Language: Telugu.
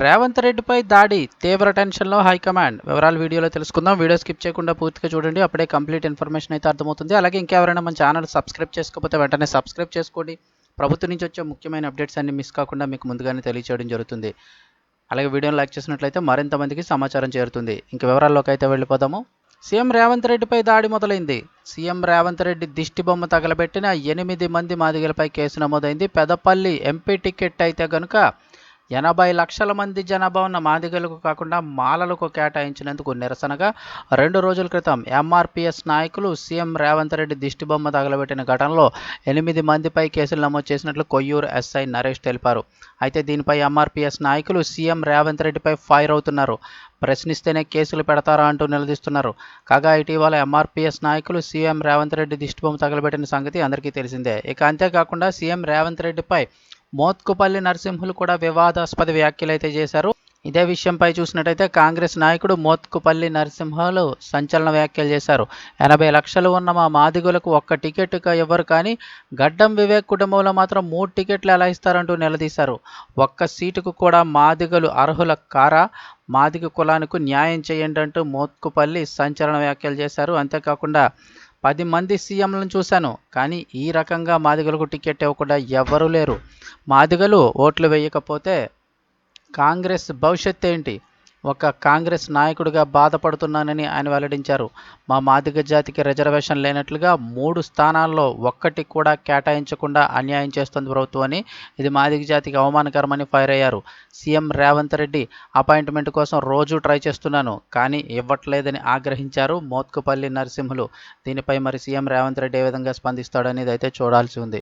రేవంత్ రెడ్డిపై దాడి తీవ్ర టెన్షన్లో హైకమాండ్. వివరాలు వీడియోలో తెలుసుకుందాం. వీడియో స్కిప్ చేయకుండా పూర్తిగా చూడండి. అప్పుడే కంప్లీట్ ఇన్ఫర్మేషన్ అయితే అర్థమవుతుంది. అలాగే ఇంకెవరైనా మన ఛానల్ సబ్స్క్రైబ్ చేసుకోకపోతే వెంటనే సబ్స్క్రైబ్ చేసుకోండి. ప్రభుత్వం నుంచి వచ్చే ముఖ్యమైన అప్డేట్స్ అన్ని మిస్ కాకుండా మీకు ముందుగానే తెలియచేయడం జరుగుతుంది. అలాగే వీడియోని లైక్ చేసినట్లయితే మరింత మందికి సమాచారం చేరుతుంది. ఇంక వివరాల్లోకి అయితే వెళ్ళిపోదాము. సీఎం రేవంత్ రెడ్డిపై దాడి మొదలైంది. సీఎం రేవంత్ రెడ్డి దిష్టి బొమ్మ తగలబెట్టిన ఎనిమిది మంది మాదిగలపై కేసు నమోదైంది. పెదపల్లి ఎంపీ టికెట్ అయితే గనుక ఎనభై లక్షల మంది జనాభా ఉన్న మాదిగలకు కాకుండా మాలలకు కేటాయించినందుకు నిరసనగా రెండు రోజుల క్రితం ఎంఆర్పిఎస్ నాయకులు సీఎం రేవంత్ రెడ్డి దిష్టిబొమ్మ తగలబెట్టిన ఘటనలో ఎనిమిది మందిపై కేసులు నమోదు చేసినట్లు కొయ్యూరు ఎస్ఐ నరేష్ తెలిపారు. అయితే దీనిపై ఎంఆర్పిఎస్ నాయకులు సీఎం రేవంత్ రెడ్డిపై ఫైర్ అవుతున్నారు. ప్రశ్నిస్తేనే కేసులు పెడతారా అంటూ నిలదీస్తున్నారు. కాగా ఇటీవల ఎంఆర్పీఎస్ నాయకులు సీఎం రేవంత్ రెడ్డి దిష్టిబొమ్మ తగలబెట్టిన సంగతి అందరికీ తెలిసిందే. ఇక అంతేకాకుండా సీఎం రేవంత్ రెడ్డిపై మోత్కుపల్లి నరసింహులు కూడా వివాదాస్పద వ్యాఖ్యలు అయితే చేశారు. ఇదే విషయంపై చూసినట్టయితే కాంగ్రెస్ నాయకుడు మోత్కుపల్లి నరసింహులు సంచలన వ్యాఖ్యలు చేశారు. ఎనభై లక్షలు ఉన్న మా మాదిగులకు ఒక్క టికెట్ ఇవ్వరు కానీ గడ్డం వివేక్ కుటుంబంలో మాత్రం మూడు టికెట్లు ఎలా ఇస్తారంటూ నిలదీశారు. ఒక్క సీటుకు కూడా మాదిగలు అర్హుల కారా? మాదిగ కులానికి న్యాయం చేయండి అంటూ మోత్కుపల్లి సంచలన వ్యాఖ్యలు చేశారు. అంతేకాకుండా పది మంది సీఎంలను చూశాను కానీ ఈ రకంగా మాదిగలకు టికెట్ ఇవ్వకుండా ఎవ్వరూ లేరు. మాదిగలు ఓట్లు వేయకపోతే కాంగ్రెస్ భవిష్యత్ ఏంటి? ఒక కాంగ్రెస్ నాయకుడిగా బాధపడుతున్నానని ఆయన వెల్లడించారు. మా మాదిగ జాతికి రిజర్వేషన్ లేనట్లుగా మూడు స్థానాల్లో ఒక్కటి కూడా కేటాయించకుండా అన్యాయం చేస్తుంది ప్రభుత్వం అని ఇది మాదిగ జాతికి అవమానకరమని ఫైర్ అయ్యారు. సీఎం రేవంత్ రెడ్డి అపాయింట్మెంట్ కోసం రోజు ట్రై చేస్తున్నాను కానీ ఇవ్వట్లేదని ఆగ్రహించారు మోత్కుపల్లి నరసింహులు. దీనిపై మరి సీఎం రేవంత్ రెడ్డి ఏ విధంగా స్పందిస్తాడనేది అయితే చూడాల్సి ఉంది.